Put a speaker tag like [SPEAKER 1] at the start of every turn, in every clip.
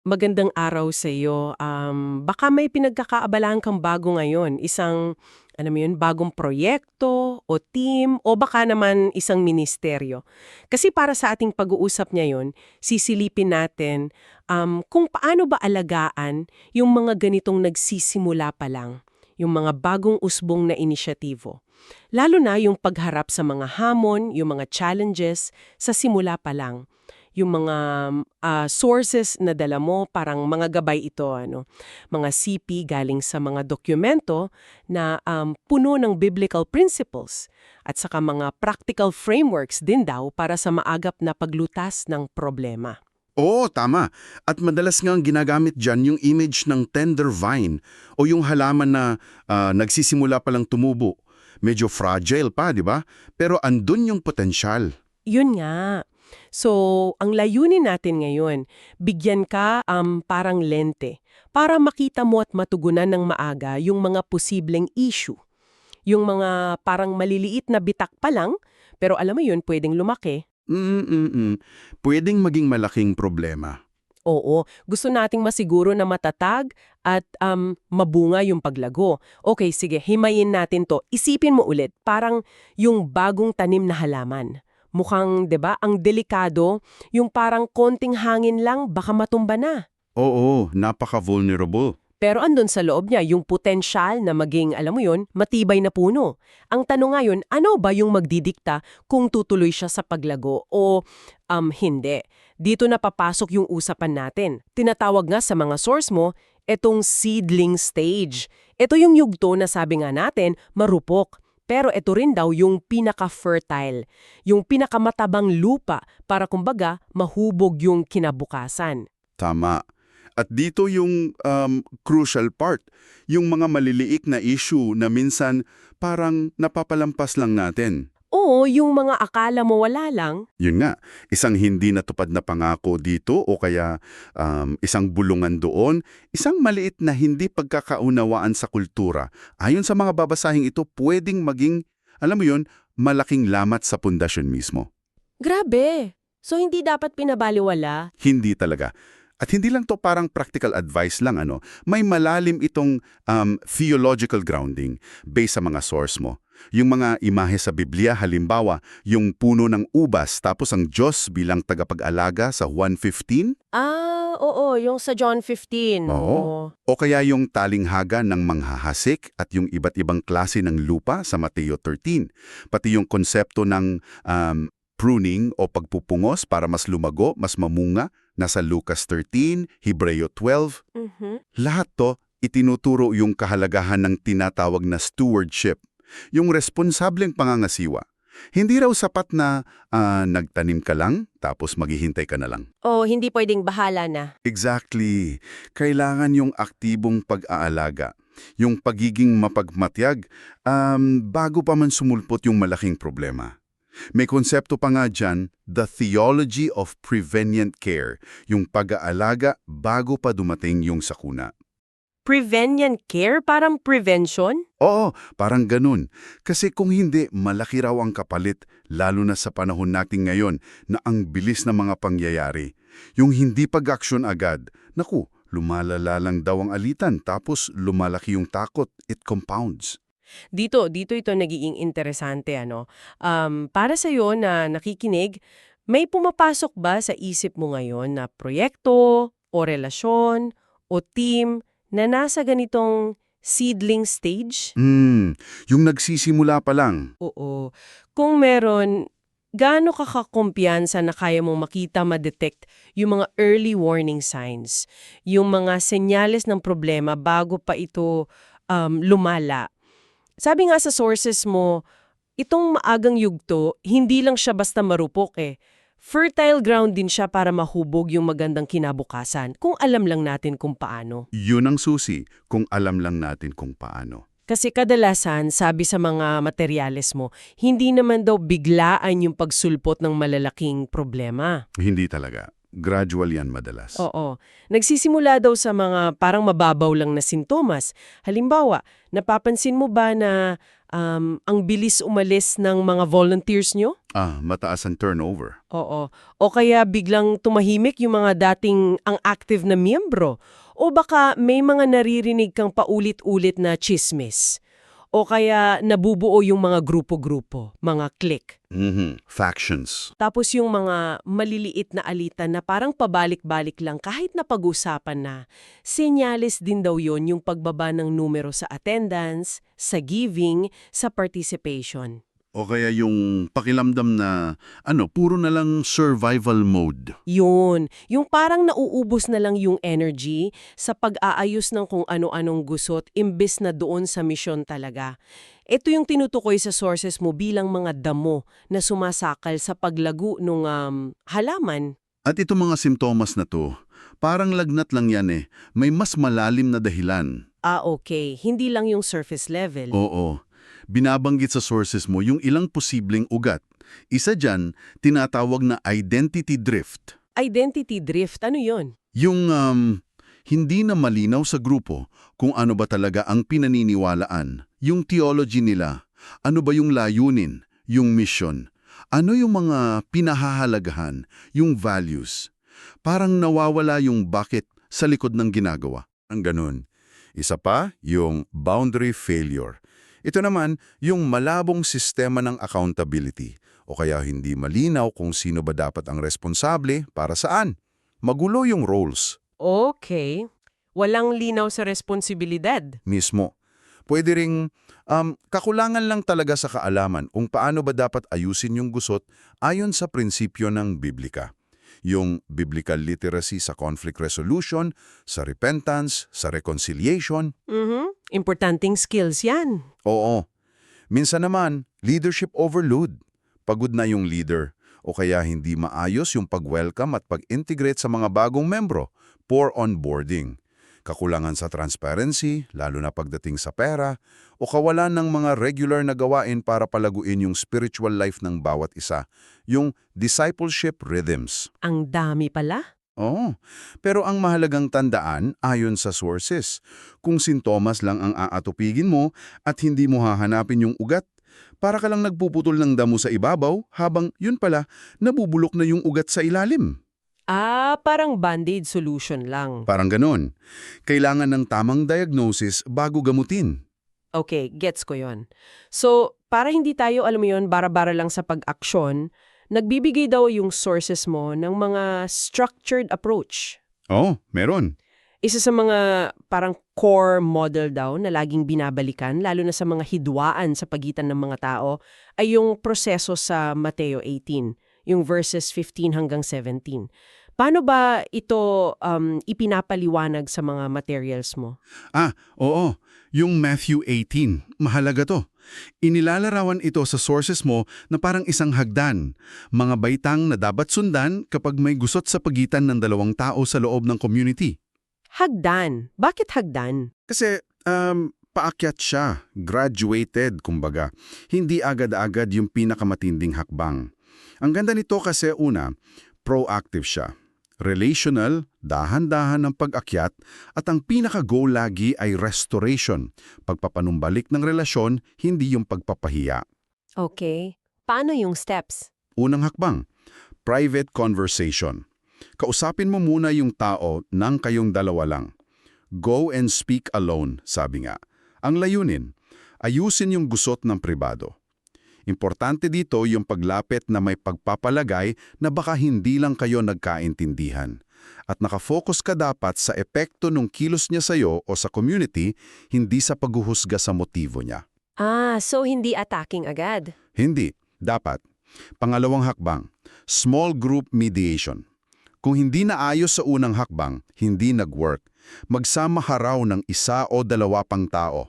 [SPEAKER 1] Magandang araw sa iyo. Um, baka may pinagkakaabalahan kang bago ngayon. Isang, ano yun, bagong proyekto o team o baka naman isang ministeryo. Kasi para sa ating pag-uusap ngayon, sisilipin natin um, kung paano ba alagaan yung mga ganitong nagsisimula pa lang, yung mga bagong usbong na inisyatibo. Lalo na yung pagharap sa mga hamon, yung mga challenges sa simula pa lang yung mga ah, sources na dala mo, parang mga gabay ito, ano, mga CP galing sa mga dokumento na um, puno ng biblical principles at saka mga practical frameworks din daw para sa maagap na paglutas ng problema.
[SPEAKER 2] Oo, tama. At madalas nga ang ginagamit dyan yung image ng tender vine o yung halaman na ah, nagsisimula palang tumubo. Medyo fragile pa, di ba? Pero andun yung potensyal.
[SPEAKER 1] Yun nga. So, ang layunin natin ngayon, bigyan ka um, parang lente para makita mo at matugunan ng maaga yung mga posibleng issue. Yung mga parang maliliit na bitak pa lang, pero alam mo yun, pwedeng lumaki.
[SPEAKER 2] Mm-mm-mm. Pwedeng maging malaking problema.
[SPEAKER 1] Oo, gusto nating masiguro na matatag at um, mabunga yung paglago. Okay, sige, himayin natin to. Isipin mo ulit, parang yung bagong tanim na halaman. Mukhang, 'di ba, ang delikado, yung parang konting hangin lang baka matumba na.
[SPEAKER 2] Oo, napaka-vulnerable.
[SPEAKER 1] Pero andun sa loob niya yung potensyal na maging, alam mo yun, matibay na puno. Ang tanong ngayon, ano ba yung magdidikta kung tutuloy siya sa paglago o um, hindi? Dito na papasok yung usapan natin. Tinatawag nga sa mga source mo, etong seedling stage. Ito yung yugto na sabi nga natin, marupok. Pero ito rin daw yung pinaka-fertile, yung pinakamatabang lupa para kumbaga mahubog yung kinabukasan.
[SPEAKER 2] Tama. At dito yung um, crucial part, yung mga maliliik na issue na minsan parang napapalampas lang natin.
[SPEAKER 1] Oo, yung mga akala mo wala lang,
[SPEAKER 2] Yun nga, isang hindi natupad na pangako dito o kaya um, isang bulungan doon, isang maliit na hindi pagkakaunawaan sa kultura. Ayon sa mga babasahing ito, pwedeng maging, alam mo yun, malaking lamat sa pundasyon mismo.
[SPEAKER 1] Grabe! So hindi dapat pinabaliwala?
[SPEAKER 2] Hindi talaga. At hindi lang to parang practical advice lang ano, may malalim itong um, theological grounding based sa mga source mo. Yung mga imahe sa Biblia, halimbawa, yung puno ng ubas tapos ang Diyos bilang tagapag-alaga sa 1.15,
[SPEAKER 1] Ah, oo, yung sa John 15.
[SPEAKER 2] Oo. o kaya yung talinghaga ng manghahasik at yung iba't ibang klase ng lupa sa Mateo 13, pati yung konsepto ng um, pruning o pagpupungos para mas lumago, mas mamunga, nasa Lucas 13, Hebreo 12,
[SPEAKER 1] Mhm.
[SPEAKER 2] Lahat to, itinuturo yung kahalagahan ng tinatawag na stewardship, yung responsableng pangangasiwa. Hindi raw sapat na ah, nagtanim ka lang, tapos maghihintay ka na lang.
[SPEAKER 1] Oh, hindi pwedeng bahala na.
[SPEAKER 2] Exactly. Kailangan yung aktibong pag-aalaga, yung pagiging mapagmatyag um, bago pa man sumulpot yung malaking problema. May konsepto pa nga dyan, the theology of prevenient care, yung pag-aalaga bago pa dumating yung sakuna.
[SPEAKER 1] Prevenient care? Parang prevention?
[SPEAKER 2] Oo, parang ganun. Kasi kung hindi, malaki raw ang kapalit, lalo na sa panahon natin ngayon na ang bilis ng mga pangyayari. Yung hindi pag-aksyon agad, naku, lumalala lang daw ang alitan tapos lumalaki yung takot, it compounds.
[SPEAKER 1] Dito, dito ito nagiging interesante ano. Um, para sa iyo na nakikinig, may pumapasok ba sa isip mo ngayon na proyekto o relasyon o team na nasa ganitong seedling stage?
[SPEAKER 2] Hmm, yung nagsisimula pa lang.
[SPEAKER 1] Oo. Kung meron, gaano ka kakumpiyansa na kaya mong makita, ma-detect yung mga early warning signs, yung mga senyales ng problema bago pa ito um, lumala? Sabi nga sa sources mo, itong maagang yugto, hindi lang siya basta marupok eh. Fertile ground din siya para mahubog yung magandang kinabukasan kung alam lang natin kung paano.
[SPEAKER 2] Yun ang susi kung alam lang natin kung paano.
[SPEAKER 1] Kasi kadalasan, sabi sa mga materyales mo, hindi naman daw biglaan yung pagsulpot ng malalaking problema.
[SPEAKER 2] Hindi talaga. Gradual yan madalas.
[SPEAKER 1] Oo. Nagsisimula daw sa mga parang mababaw lang na sintomas. Halimbawa, napapansin mo ba na um, ang bilis umalis ng mga volunteers nyo?
[SPEAKER 2] Ah, mataas ang turnover.
[SPEAKER 1] Oo. O kaya biglang tumahimik yung mga dating ang active na miyembro. O baka may mga naririnig kang paulit-ulit na chismis. O kaya nabubuo yung mga grupo-grupo, mga clique.
[SPEAKER 2] Mhm, Factions.
[SPEAKER 1] Tapos yung mga maliliit na alitan na parang pabalik-balik lang kahit na pag-usapan na, senyales din daw yon yung pagbaba ng numero sa attendance, sa giving, sa participation.
[SPEAKER 2] O kaya yung pakilamdam na, ano, puro na lang survival mode.
[SPEAKER 1] Yun, yung parang nauubos na lang yung energy sa pag-aayos ng kung ano-anong gusot imbes na doon sa misyon talaga. Ito yung tinutukoy sa sources mo bilang mga damo na sumasakal sa paglago ng um, halaman.
[SPEAKER 2] At itong mga simptomas na to, parang lagnat lang yan eh. May mas malalim na dahilan.
[SPEAKER 1] Ah, okay. Hindi lang yung surface level.
[SPEAKER 2] Oo. Binabanggit sa sources mo yung ilang posibleng ugat. Isa dyan, tinatawag na identity drift.
[SPEAKER 1] Identity drift, ano yun?
[SPEAKER 2] Yung um, hindi na malinaw sa grupo kung ano ba talaga ang pinaniniwalaan, yung theology nila, ano ba yung layunin, yung mission, ano yung mga pinahahalagahan, yung values. Parang nawawala yung bakit sa likod ng ginagawa. Ang ganun. Isa pa, yung boundary failure. Ito naman, yung malabong sistema ng accountability o kaya hindi malinaw kung sino ba dapat ang responsable para saan. Magulo yung roles
[SPEAKER 1] Okay. Walang linaw sa responsibilidad.
[SPEAKER 2] mismo. Pwede ring um, kakulangan lang talaga sa kaalaman kung paano ba dapat ayusin yung gusot ayon sa prinsipyo ng Biblika. Yung biblical literacy sa conflict resolution, sa repentance, sa reconciliation.
[SPEAKER 1] Mhm. Importanting skills yan.
[SPEAKER 2] Oo. Minsan naman, leadership overload. Pagod na yung leader o kaya hindi maayos yung pag-welcome at pag-integrate sa mga bagong membro, poor onboarding. Kakulangan sa transparency, lalo na pagdating sa pera, o kawalan ng mga regular na gawain para palaguin yung spiritual life ng bawat isa, yung discipleship rhythms.
[SPEAKER 1] Ang dami pala.
[SPEAKER 2] Oo. Pero ang mahalagang tandaan, ayon sa sources, kung sintomas lang ang aatupigin mo at hindi mo hahanapin yung ugat, para ka lang nagpuputol ng damo sa ibabaw habang yun pala, nabubulok na yung ugat sa ilalim.
[SPEAKER 1] Ah, parang band-aid solution lang.
[SPEAKER 2] Parang ganon. Kailangan ng tamang diagnosis bago gamutin.
[SPEAKER 1] Okay, gets ko yon. So, para hindi tayo, alam mo yun, bara-bara lang sa pag-aksyon, nagbibigay daw yung sources mo ng mga structured approach.
[SPEAKER 2] Oh, meron.
[SPEAKER 1] Isa sa mga parang core model daw na laging binabalikan, lalo na sa mga hidwaan sa pagitan ng mga tao, ay yung proseso sa Mateo 18, yung verses 15 hanggang 17. Paano ba ito um, ipinapaliwanag sa mga materials mo?
[SPEAKER 2] Ah, oo. Yung Matthew 18, mahalaga to. Inilalarawan ito sa sources mo na parang isang hagdan, mga baitang na dapat sundan kapag may gusot sa pagitan ng dalawang tao sa loob ng community.
[SPEAKER 1] Hagdan. Bakit hagdan?
[SPEAKER 2] Kasi um, paakyat siya, graduated kumbaga. Hindi agad-agad yung pinakamatinding hakbang. Ang ganda nito kasi una, proactive siya. Relational, dahan-dahan ng pag-akyat at ang pinaka-goal lagi ay restoration, pagpapanumbalik ng relasyon, hindi yung pagpapahiya.
[SPEAKER 1] Okay. Paano yung steps?
[SPEAKER 2] Unang hakbang, private conversation. Kausapin mo muna yung tao nang kayong dalawa lang. Go and speak alone, sabi nga. Ang layunin, ayusin yung gusot ng pribado. Importante dito yung paglapit na may pagpapalagay na baka hindi lang kayo nagkaintindihan. At nakafocus ka dapat sa epekto ng kilos niya sa'yo o sa community, hindi sa paghuhusga sa motibo niya.
[SPEAKER 1] Ah, so hindi attacking agad.
[SPEAKER 2] Hindi. Dapat. Pangalawang hakbang, small group mediation. Kung hindi naayos sa unang hakbang, hindi nag-work, magsama haraw ng isa o dalawa pang tao.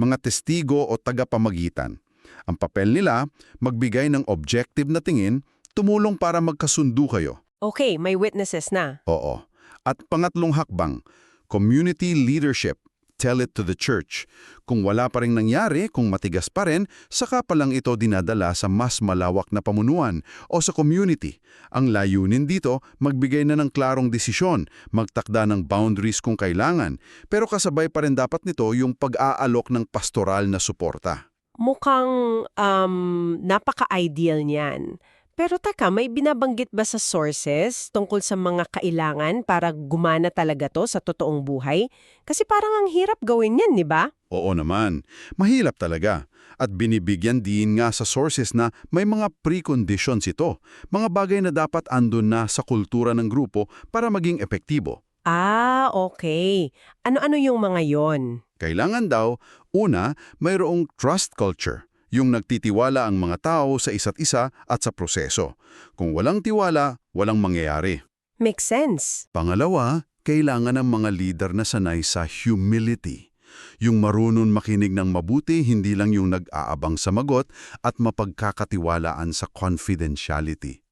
[SPEAKER 2] Mga testigo o tagapamagitan. Ang papel nila, magbigay ng objective na tingin, tumulong para magkasundo kayo.
[SPEAKER 1] Okay, may witnesses na.
[SPEAKER 2] Oo. At pangatlong hakbang, community leadership. Tell it to the church. Kung wala pa rin nangyari, kung matigas pa rin, saka pa lang ito dinadala sa mas malawak na pamunuan o sa community. Ang layunin dito, magbigay na ng klarong desisyon, magtakda ng boundaries kung kailangan, pero kasabay pa rin dapat nito yung pag-aalok ng pastoral na suporta.
[SPEAKER 1] Mukhang um, napaka-ideal niyan. Pero taka, may binabanggit ba sa sources tungkol sa mga kailangan para gumana talaga to sa totoong buhay? Kasi parang ang hirap gawin yan, di ba?
[SPEAKER 2] Oo naman, mahilap talaga. At binibigyan din nga sa sources na may mga preconditions ito, mga bagay na dapat andun na sa kultura ng grupo para maging epektibo.
[SPEAKER 1] Ah, okay. Ano-ano yung mga yon?
[SPEAKER 2] Kailangan daw, una, mayroong trust culture, yung nagtitiwala ang mga tao sa isa't isa at sa proseso. Kung walang tiwala, walang mangyayari.
[SPEAKER 1] Makes sense.
[SPEAKER 2] Pangalawa, kailangan ng mga leader na sanay sa humility. Yung marunong makinig ng mabuti, hindi lang yung nag-aabang sa magot at mapagkakatiwalaan sa confidentiality.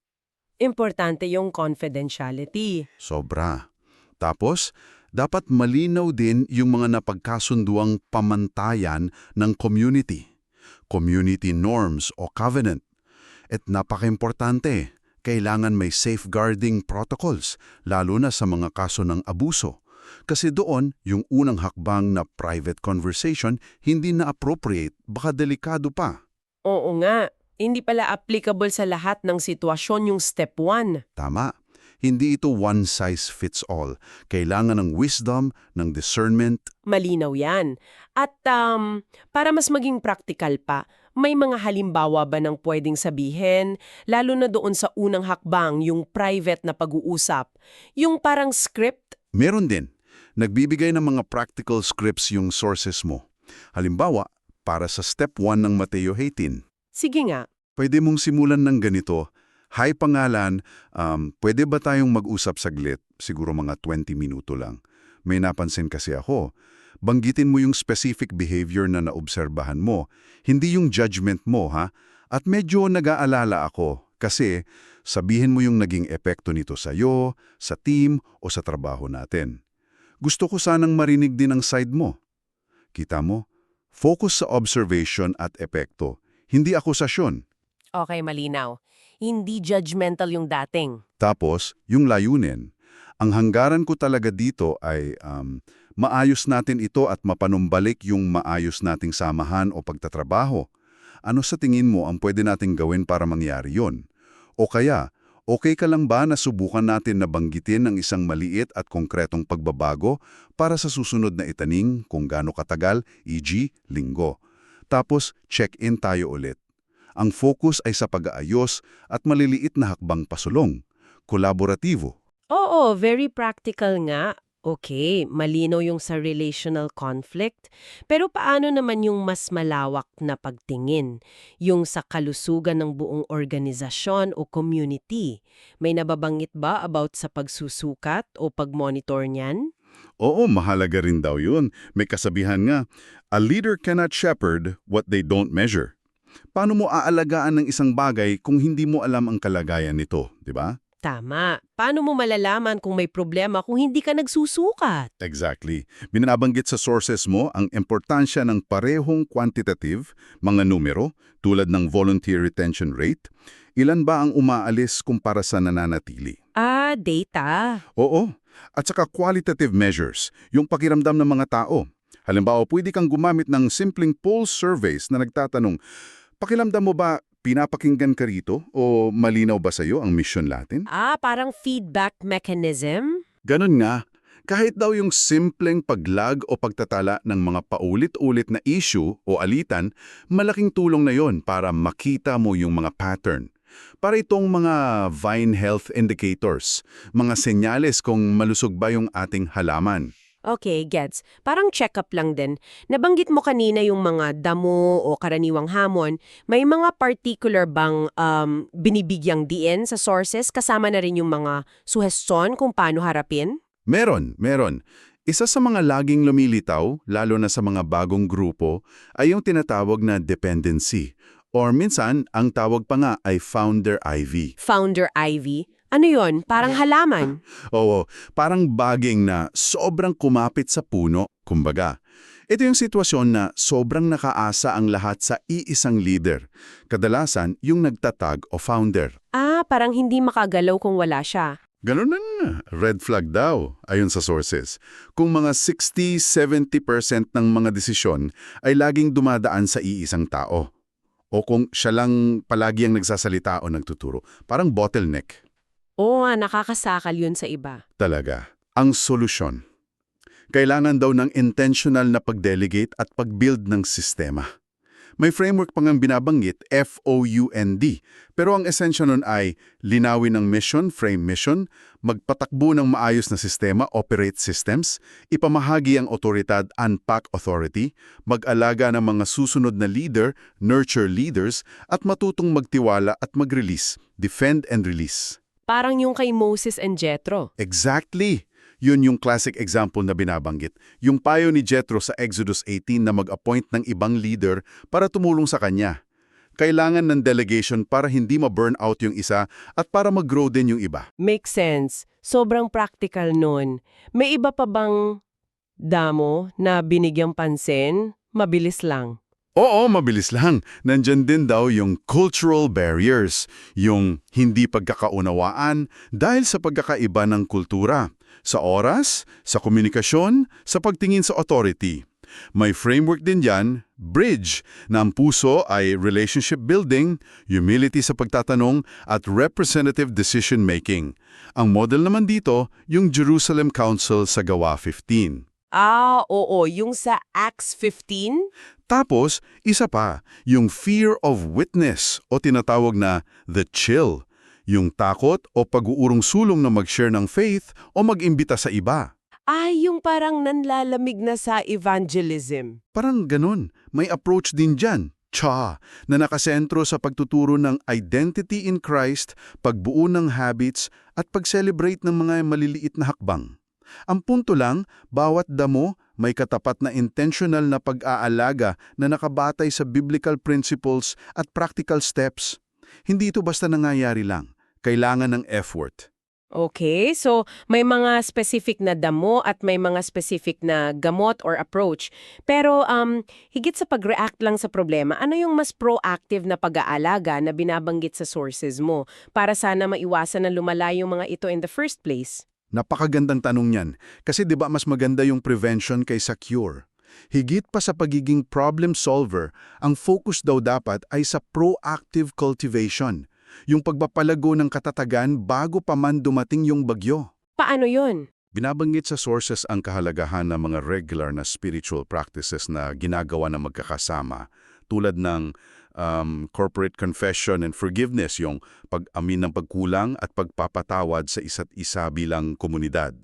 [SPEAKER 1] Importante yung confidentiality.
[SPEAKER 2] Sobra. Tapos, dapat malinaw din yung mga napagkasunduang pamantayan ng community. Community norms o covenant. At napaka-importante, kailangan may safeguarding protocols, lalo na sa mga kaso ng abuso. Kasi doon, yung unang hakbang na private conversation, hindi na appropriate, baka delikado pa.
[SPEAKER 1] Oo nga. Hindi pala applicable sa lahat ng sitwasyon yung step 1.
[SPEAKER 2] Tama. Hindi ito one size fits all. Kailangan ng wisdom, ng discernment,
[SPEAKER 1] Malinaw yan. At um, para mas maging practical pa, may mga halimbawa ba ng pwedeng sabihin, lalo na doon sa unang hakbang, yung private na pag-uusap, yung parang script?
[SPEAKER 2] Meron din. Nagbibigay ng mga practical scripts yung sources mo. Halimbawa, para sa step 1 ng Mateo 18,
[SPEAKER 1] Sige nga.
[SPEAKER 2] pwede mong simulan ng ganito. Hi pangalan, um, pwede ba tayong mag-usap saglit? Siguro mga 20 minuto lang. May napansin kasi ako. Banggitin mo yung specific behavior na naobserbahan mo. Hindi yung judgment mo, ha? At medyo nag-aalala ako kasi sabihin mo yung naging epekto nito sa'yo, sa team o sa trabaho natin. Gusto ko sanang marinig din ang side mo. Kita mo? Focus sa observation at epekto, hindi akusasyon.
[SPEAKER 1] Okay, malinaw. Hindi judgmental yung dating.
[SPEAKER 2] Tapos, yung layunin. Ang hanggaran ko talaga dito ay um, maayos natin ito at mapanumbalik yung maayos nating samahan o pagtatrabaho. Ano sa tingin mo ang pwede nating gawin para mangyari yon? O kaya, okay ka lang ba na subukan natin na banggitin ng isang maliit at konkretong pagbabago para sa susunod na itaning kung gaano katagal, e.g. linggo. Tapos, check-in tayo ulit. Ang focus ay sa pag-aayos at maliliit na hakbang pasulong. Kolaboratibo.
[SPEAKER 1] Oo, very practical nga. Okay, malinaw yung sa relational conflict. Pero paano naman yung mas malawak na pagtingin? Yung sa kalusugan ng buong organisasyon o community? May nababanggit ba about sa pagsusukat o pagmonitor niyan?
[SPEAKER 2] Oo, mahalaga rin daw yun. May kasabihan nga, a leader cannot shepherd what they don't measure. Paano mo aalagaan ng isang bagay kung hindi mo alam ang kalagayan nito, di ba?
[SPEAKER 1] Tama. Paano mo malalaman kung may problema kung hindi ka nagsusukat?
[SPEAKER 2] Exactly. Binabanggit sa sources mo ang importansya ng parehong quantitative, mga numero, tulad ng volunteer retention rate. Ilan ba ang umaalis kumpara sa nananatili?
[SPEAKER 1] Ah, data.
[SPEAKER 2] Oo. At saka qualitative measures, yung pakiramdam ng mga tao. Halimbawa, pwede kang gumamit ng simpleng pulse surveys na nagtatanong, pakiramdam mo ba pinapakinggan ka rito o malinaw ba sa'yo ang mission natin?
[SPEAKER 1] Ah, parang feedback mechanism?
[SPEAKER 2] Ganon nga. Kahit daw yung simpleng paglag o pagtatala ng mga paulit-ulit na issue o alitan, malaking tulong na yon para makita mo yung mga pattern. Para itong mga vine health indicators, mga senyales kung malusog ba yung ating halaman.
[SPEAKER 1] Okay, gets. Parang check-up lang din. Nabanggit mo kanina yung mga damo o karaniwang hamon. May mga particular bang um, binibigyang diin sa sources kasama na rin yung mga suhestyon kung paano harapin?
[SPEAKER 2] Meron, meron. Isa sa mga laging lumilitaw, lalo na sa mga bagong grupo, ay yung tinatawag na dependency. Or minsan, ang tawag pa nga ay founder ivy.
[SPEAKER 1] Founder Ivy. Ano yon? Parang halaman.
[SPEAKER 2] Oo, parang baging na sobrang kumapit sa puno, kumbaga. Ito yung sitwasyon na sobrang nakaasa ang lahat sa iisang leader. Kadalasan, yung nagtatag o founder.
[SPEAKER 1] Ah, parang hindi makagalaw kung wala siya.
[SPEAKER 2] Ganun na nga. Red flag daw, ayon sa sources. Kung mga 60-70% ng mga desisyon ay laging dumadaan sa iisang tao. O kung siya lang palagi ang nagsasalita o nagtuturo. Parang bottleneck.
[SPEAKER 1] Oo nga, nakakasakal yun sa iba.
[SPEAKER 2] Talaga. Ang solusyon. Kailangan daw ng intentional na pag-delegate at pag-build ng sistema. May framework pang ang binabanggit, F-O-U-N-D. Pero ang esensya nun ay linawin ng mission, frame mission, magpatakbo ng maayos na sistema, operate systems, ipamahagi ang otoridad, unpack authority, mag-alaga ng mga susunod na leader, nurture leaders, at matutong magtiwala at mag-release, defend and release.
[SPEAKER 1] Parang yung kay Moses and Jethro.
[SPEAKER 2] Exactly! Yun yung classic example na binabanggit. Yung payo ni Jethro sa Exodus 18 na mag-appoint ng ibang leader para tumulong sa kanya. Kailangan ng delegation para hindi ma-burn out yung isa at para mag-grow din yung iba.
[SPEAKER 1] Makes sense. Sobrang practical nun. May iba pa bang damo na binigyang pansin? Mabilis lang.
[SPEAKER 2] Oo, mabilis lang. Nandyan din daw yung cultural barriers, yung hindi pagkakaunawaan dahil sa pagkakaiba ng kultura, sa oras, sa komunikasyon, sa pagtingin sa authority. May framework din yan, bridge, na ang puso ay relationship building, humility sa pagtatanong, at representative decision making. Ang model naman dito, yung Jerusalem Council sa Gawa 15.
[SPEAKER 1] Ah, oo. Yung sa Acts 15?
[SPEAKER 2] Tapos, isa pa, yung fear of witness o tinatawag na the chill, yung takot o pag-uurong sulong na mag-share ng faith o mag-imbita sa iba.
[SPEAKER 1] Ah, yung parang nanlalamig na sa evangelism.
[SPEAKER 2] Parang ganun, may approach din dyan, cha, na nakasentro sa pagtuturo ng identity in Christ, pagbuo ng habits, at pag-celebrate ng mga maliliit na hakbang. Ang punto lang, bawat damo may katapat na intentional na pag-aalaga na nakabatay sa biblical principles at practical steps. Hindi ito basta nangyayari lang. Kailangan ng effort.
[SPEAKER 1] Okay, so may mga specific na damo at may mga specific na gamot or approach. Pero um, higit sa pag-react lang sa problema, ano yung mas proactive na pag-aalaga na binabanggit sa sources mo para sana maiwasan na lumala yung mga ito in the first place?
[SPEAKER 2] Napakagandang tanong yan. Kasi 'di ba mas maganda yung prevention kaysa cure? Higit pa sa pagiging problem solver, ang focus daw dapat ay sa proactive cultivation, yung pagpapalago ng katatagan bago pa man dumating yung bagyo.
[SPEAKER 1] Paano yon?
[SPEAKER 2] Binabanggit sa sources ang kahalagahan ng mga regular na spiritual practices na ginagawa ng magkakasama, tulad ng um, corporate confession and forgiveness, yung pag-amin ng pagkulang at pagpapatawad sa isa't isa bilang komunidad.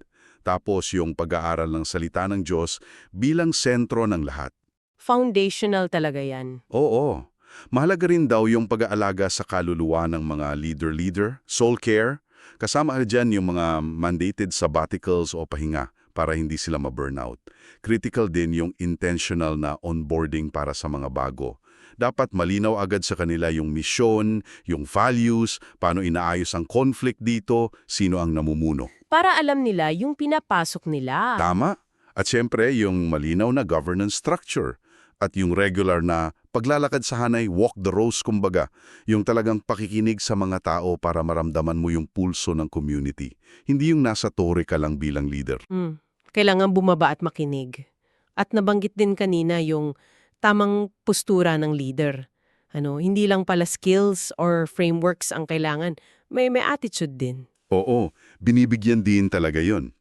[SPEAKER 2] Tapos yung pag-aaral ng salita ng Diyos bilang sentro ng lahat.
[SPEAKER 1] Foundational talaga yan.
[SPEAKER 2] Oo. Mahalaga rin daw yung pag-aalaga sa kaluluwa ng mga leader-leader, soul care, kasama dyan yung mga mandated sabbaticals o pahinga para hindi sila ma-burnout. Critical din yung intentional na onboarding para sa mga bago. Dapat malinaw agad sa kanila yung misyon, yung values, paano inaayos ang conflict dito, sino ang namumuno.
[SPEAKER 1] Para alam nila yung pinapasok nila.
[SPEAKER 2] Tama? At siyempre, yung malinaw na governance structure at yung regular na paglalakad sa hanay, walk the rows kumbaga, yung talagang pakikinig sa mga tao para maramdaman mo yung pulso ng community. Hindi yung nasa tore ka lang bilang leader.
[SPEAKER 1] Mm. Kailangan bumaba at makinig. At nabanggit din kanina yung tamang postura ng leader. Ano, hindi lang pala skills or frameworks ang kailangan, may may attitude din.
[SPEAKER 2] Oo, binibigyan din talaga yon.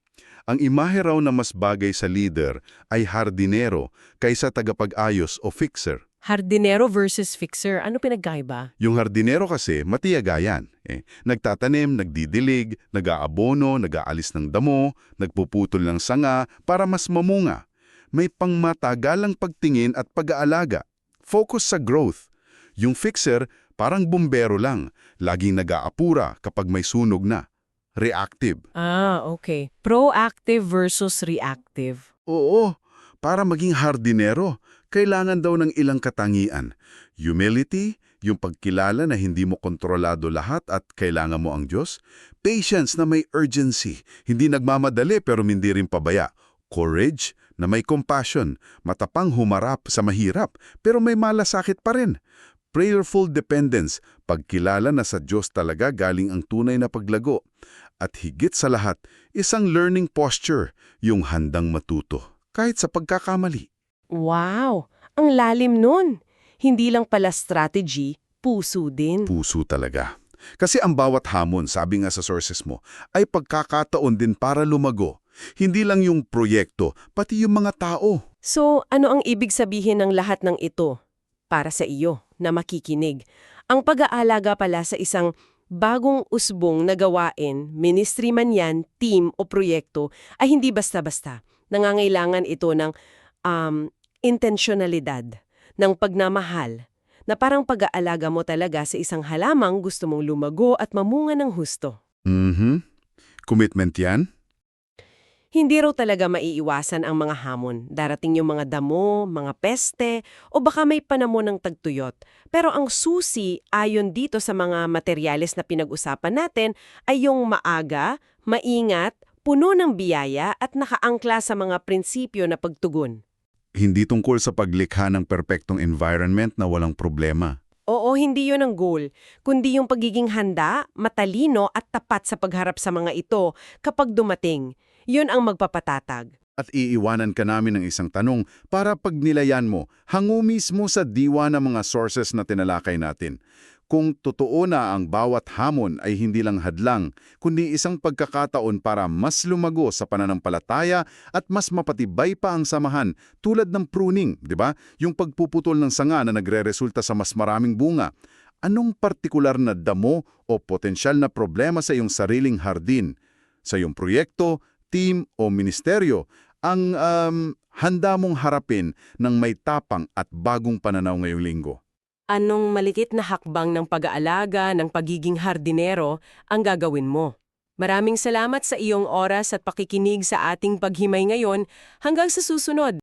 [SPEAKER 2] Ang imahe raw na mas bagay sa leader ay hardinero kaysa tagapag-ayos o fixer.
[SPEAKER 1] Hardinero versus fixer, ano pinagkaiba?
[SPEAKER 2] Yung hardinero kasi matiyagayan. Eh, nagtatanim, nagdidilig, nag-aabono, nag-aalis ng damo, nagpuputol ng sanga para mas mamunga. May pangmatagalang pagtingin at pag-aalaga. Focus sa growth. Yung fixer, parang bumbero lang, laging nag-aapura kapag may sunog na. Reactive.
[SPEAKER 1] Ah, okay. Proactive versus reactive.
[SPEAKER 2] Oo, para maging hardinero, kailangan daw ng ilang katangian. Humility, yung pagkilala na hindi mo kontrolado lahat at kailangan mo ang Diyos. Patience na may urgency, hindi nagmamadali pero hindi rin pabaya. Courage na may compassion, matapang humarap sa mahirap pero may malasakit pa rin. Prayerful dependence, pagkilala na sa Diyos talaga galing ang tunay na paglago. At higit sa lahat, isang learning posture, yung handang matuto, kahit sa pagkakamali.
[SPEAKER 1] Wow! Ang lalim nun! Hindi lang pala strategy, puso din.
[SPEAKER 2] Puso talaga. Kasi ang bawat hamon, sabi nga sa sources mo, ay pagkakataon din para lumago. Hindi lang yung proyekto, pati yung mga tao.
[SPEAKER 1] So, ano ang ibig sabihin ng lahat ng ito? Para sa iyo, na makikinig. Ang pag-aalaga pala sa isang bagong usbong na gawain, ministry man yan, team o proyekto, ay hindi basta-basta. Nangangailangan ito ng um, intensyonalidad, ng pagnamahal, na parang pag-aalaga mo talaga sa isang halamang gusto mong lumago at mamunga ng husto.
[SPEAKER 2] Mhm. Commitment yan?
[SPEAKER 1] Hindi raw talaga maiiwasan ang mga hamon. Darating yung mga damo, mga peste, o baka may panamon ng tagtuyot. Pero ang susi, ayon dito sa mga materyales na pinag-usapan natin, ay yung maaga, maingat, puno ng biyaya at nakaangkla sa mga prinsipyo na pagtugon.
[SPEAKER 2] Hindi tungkol sa paglikha ng perpektong environment na walang problema.
[SPEAKER 1] Oo, hindi yun ang goal, kundi yung pagiging handa, matalino at tapat sa pagharap sa mga ito kapag dumating. Yun ang magpapatatag.
[SPEAKER 2] At iiwanan ka namin ng isang tanong para pagnilayan mo, hango mismo sa diwa ng mga sources na tinalakay natin. Kung totoo na ang bawat hamon ay hindi lang hadlang, kundi isang pagkakataon para mas lumago sa pananampalataya at mas mapatibay pa ang samahan, tulad ng pruning, di ba? Yung pagpuputol ng sanga na nagre-resulta sa mas maraming bunga. Anong partikular na damo o potensyal na problema sa iyong sariling hardin, sa iyong proyekto, team o ministeryo ang um, handa mong harapin ng may tapang at bagong pananaw ngayong linggo?
[SPEAKER 1] Anong malikit na hakbang ng pag-aalaga ng pagiging hardinero ang gagawin mo? Maraming salamat sa iyong oras at pakikinig sa ating paghimay ngayon. Hanggang sa susunod.